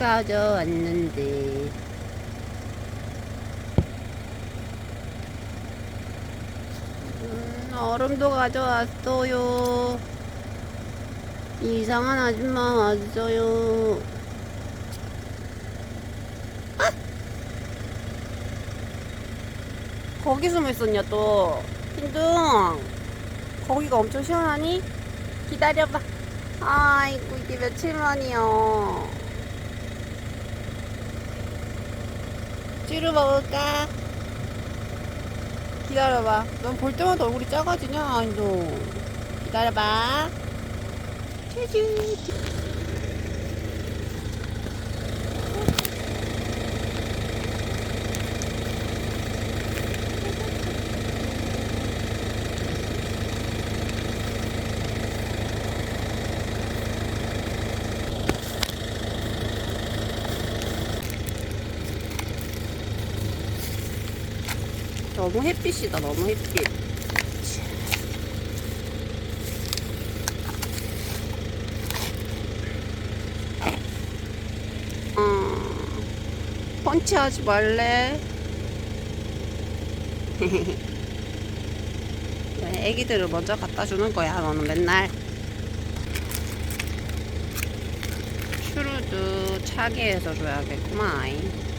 가져왔는데. 음, 얼음도 가져왔어요. 이상한 아줌마 왔어요. 아! 거기 숨어 있었냐 또? 흰둥 거기가 엄청 시원하니? 기다려봐. 아이고 이게 며칠 만이요 찌루 먹을까? 기다려봐. 넌 볼 때마다 얼굴이 작아지냐 흰둥 기다려봐. 쭈쭈 너무 햇빛이다 너무 햇빛. 어, 펀치하지 말래. 왜 애기들을 먼저 갖다 주는 거야 너는 맨날? 슈루도 차게 해서 줘야겠구만